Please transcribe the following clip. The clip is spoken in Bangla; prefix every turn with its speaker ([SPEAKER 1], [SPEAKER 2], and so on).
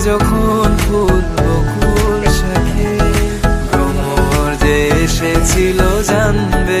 [SPEAKER 1] যখন ফুল বকুল শাখে ভ্রমর যে জানবে